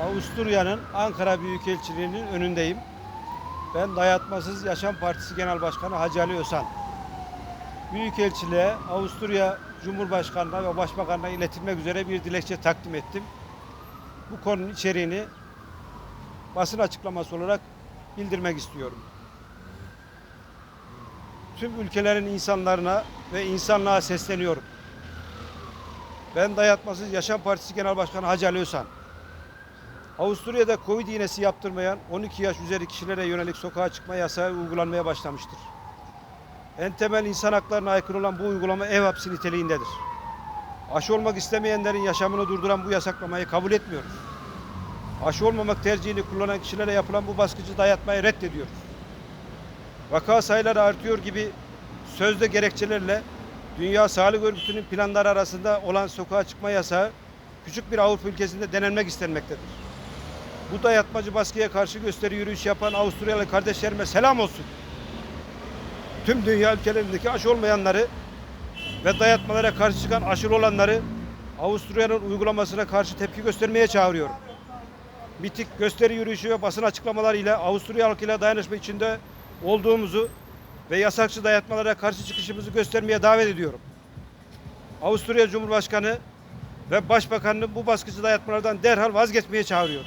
Avusturya'nın Ankara Büyükelçiliği'nin önündeyim. Ben Dayatmasız Yaşam Partisi Genel Başkanı Hacı Ali Ösan. Büyükelçiliğe Avusturya Cumhurbaşkanı'na ve Başbakanı'na iletilmek üzere bir dilekçe takdim ettim. Bu konunun içeriğini basın açıklaması olarak bildirmek istiyorum. Tüm ülkelerin insanlarına ve insanlığa sesleniyorum. Ben Dayatmasız Yaşam Partisi Genel Başkanı Hacı Ali Ösan. Avusturya'da Covid iğnesi yaptırmayan 12 yaş üzeri kişilere yönelik sokağa çıkma yasağı uygulanmaya başlamıştır. En temel insan haklarına aykırı olan bu uygulama ev hapsi niteliğindedir. Aşı olmak istemeyenlerin yaşamını durduran bu yasaklamayı kabul etmiyoruz. Aşı olmamak tercihini kullanan kişilere yapılan bu baskıcı dayatmayı reddediyoruz. Vaka sayıları artıyor gibi sözde gerekçelerle Dünya Sağlık Örgütü'nün planları arasında olan sokağa çıkma yasağı küçük bir Avrupa ülkesinde denenmek istenmektedir. Bu dayatmacı baskıya karşı gösteri yürüyüş yapan Avusturyalı kardeşlerime selam olsun. Tüm dünya ülkelerindeki aşı olmayanları ve dayatmalara karşı çıkan aşırı olanları Avusturya'nın uygulamasına karşı tepki göstermeye çağırıyorum. Mitik, gösteri yürüyüşü ve basın açıklamalarıyla Avusturya halkıyla dayanışma içinde olduğumuzu ve yasakçı dayatmalara karşı çıkışımızı göstermeye davet ediyorum. Avusturya Cumhurbaşkanı ve Başbakanını bu baskıcı dayatmalardan derhal vazgeçmeye çağırıyorum.